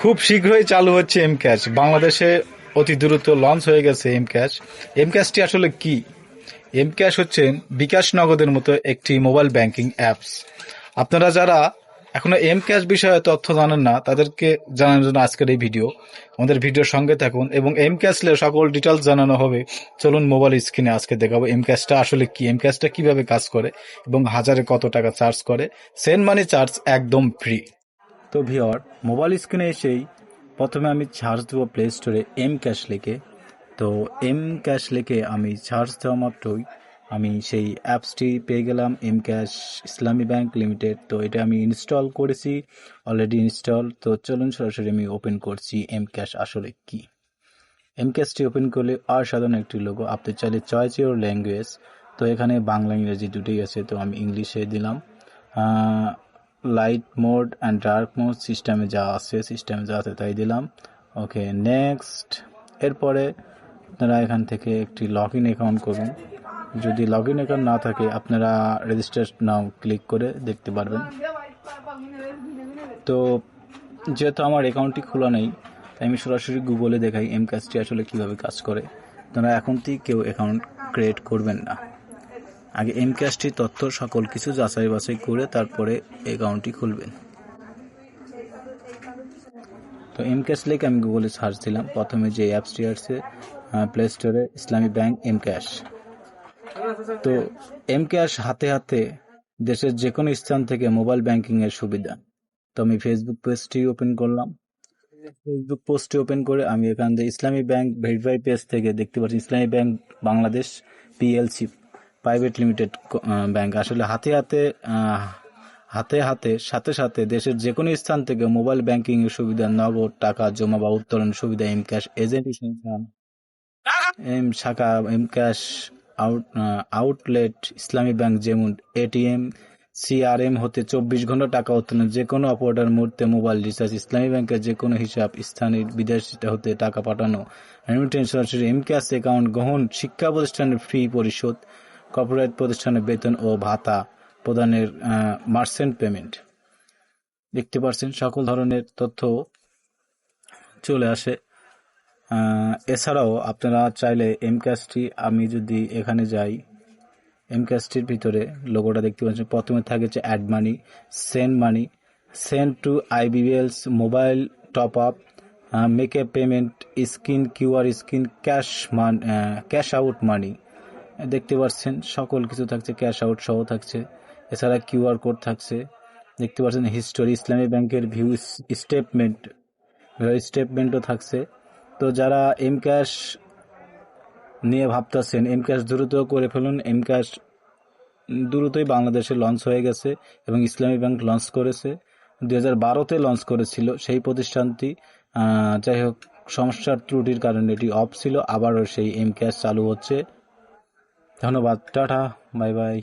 খুব শীঘ্রই চালু হচ্ছে এম ক্যাশ বাংলাদেশে অতি দ্রুত লঞ্চ হয়ে গেছে এম ক্যাশ এম ক্যাশটি আসলে কি? এম ক্যাশ হচ্ছে বিকাশ নগদের মতো একটি মোবাইল ব্যাংকিং অ্যাপস আপনারা যারা এখনও এম ক্যাশ বিষয়ে তথ্য জানেন না, তাদেরকে জানানোর জন্য আজকের এই ভিডিও। আমাদের ভিডিওর সঙ্গে থাকুন এবং এম ক্যাশলে সকল ডিটেলস জানানো হবে। চলুন মোবাইল স্ক্রিনে আজকে দেখাবো এম ক্যাশটা আসলে কি? এম ক্যাশটা কীভাবে কাজ করে এবং হাজারে কত টাকা চার্জ করে? সেন্ড মানি চার্জ একদম ফ্রি তো ভিওর, মোবাইল স্ক্রিনে এসেই প্রথমে আমি চার্জ দেবো প্লে স্টোরে এম ক্যাশ লিখে তো এম ক্যাশ লিখে আমি চার্জ দেওয়া মাত্রই আমি সেই অ্যাপসটি পেয়ে গেলাম M Cash Islami Bank Limited তো এটা আমি ইনস্টল করেছি অলরেডি ইনস্টল তো চলুন সরাসরি আমি ওপেন করছি এম ক্যাশ আসলে কি। এম ক্যাশটি ওপেন করলে অসাধারণ একটি লোগো আপনি চাইলে চয়েস ইউর ল্যাঙ্গুয়েজ তো এখানে বাংলা, ইংরেজি দুটোই আছে, তো আমি ইংলিশে দিলাম। Light mode and dark mode সিস্টেমে যা আছে সিস্টেমে যা আছে তাই দিলাম। ওকে নেক্সট এরপরে আপনারা এখান থেকে একটি লগ ইন অ্যাকাউন্ট করুন। যদি লগ ইন অ্যাকাউন্ট না থাকে, আপনারা রেজিস্টার নাও ক্লিক করে দেখতে পারবেন। তো যেহেতু আমার অ্যাকাউন্টটি খোলা নেই, তাই আমি সরাসরি গুগলে দেখাই এম কাজটি আসলে কীভাবে কাজ করে। তোমরা এখন থেকে কেউ অ্যাকাউন্ট ক্রিয়েট করবেন না। আগে এম ক্যাশটি তথ্য, সকল কিছু যাচাই বাছাই করে তারপরে অ্যাকাউন্টটি খুলবেন। তো এম ক্যাশ লেগে আমি গুগলে সার্চ দিলাম। প্রথমে যে অ্যাপসটি আসছে প্লে স্টোরে ইসলামী ব্যাংক এম ক্যাশ তো এম ক্যাশ হাতে হাতে দেশের যে কোনো স্থান থেকে মোবাইল ব্যাংকিং এর সুবিধা। তো আমি ফেসবুক পেজটি ওপেন করলাম। ফেসবুক পোস্টটি ওপেন করে আমি এখান থেকে ইসলামী ব্যাংক ভেরিফাই পেজ থেকে দেখতে পাচ্ছি, Islami Bank Bangladesh PLC private limited bank আসলে হাতে হাতে হাতে হাতে, সাথে সাথে দেশের যে কোনো স্থান থেকে মোবাইল ব্যাংকিং এর সুবিধা, নগদ টাকা জমা বা উত্তোলন সুবিধা এম ক্যাশ এজেন্ট এম শাখা M Cash out outlet Islami Bank যেমন এটিএম সিআরএম হতে চব্বিশ ঘণ্টা টাকা উত্তোলন যে কোনো অপারেটর মুহূর্তে মোবাইল রিচার্জ ইসলামী ব্যাংকের যে কোনো হিসাব, স্থানীয় বিদেশ হতে টাকা পাঠানো এম ক্যাশ অ্যাকাউন্ট গ্রহণ, শিক্ষা প্রতিষ্ঠানের ফি পরিশোধ কর্পোরেট প্রতিষ্ঠানের বেতন ও ভাতা প্রদানের মার্সেন্ট পেমেন্ট। দেখতে পাচ্ছেন সকল ধরনের তথ্য চলে আসে। এছাড়াও আপনারা চাইলে এম ক্যাশটি আমি যদি এখানে যাই এম ক্যাশটির ভিতরে লোগোটা দেখতে পাচ্ছেন। প্রথমে থাকে হচ্ছে add money send money send to IBL's mobile top up make a payment screen QR screen cash মান ক্যাশ আউট মানি দেখতে পাচ্ছেন সকল কিছু থাকছে ক্যাশ আউট সহ থাকছে, এছাড়া কিউআর কোড থাকছে। দেখতে পাচ্ছেন হিস্টোরি ইসলামী ব্যাংকের ভিউ স্টেটমেন্ট স্টেটমেন্টও থাকছে। তো যারা এম ক্যাশ নিয়ে ভাবতেছেন এম ক্যাশ দ্রুত করে ফেলুন। এম ক্যাশ দ্রুতই বাংলাদেশে লঞ্চ হয়ে গেছে এবং ইসলামী ব্যাংক লঞ্চ করেছে। দু হাজার বারোতে লঞ্চ করেছিল সেই প্রতিষ্ঠানটি। যাই হোক, সমস্যার ত্রুটির কারণে এটি অফ ছিল, আবারও সেই এম ক্যাশ চালু হচ্ছে। ধন্যবাদ টাটা বাই বাই।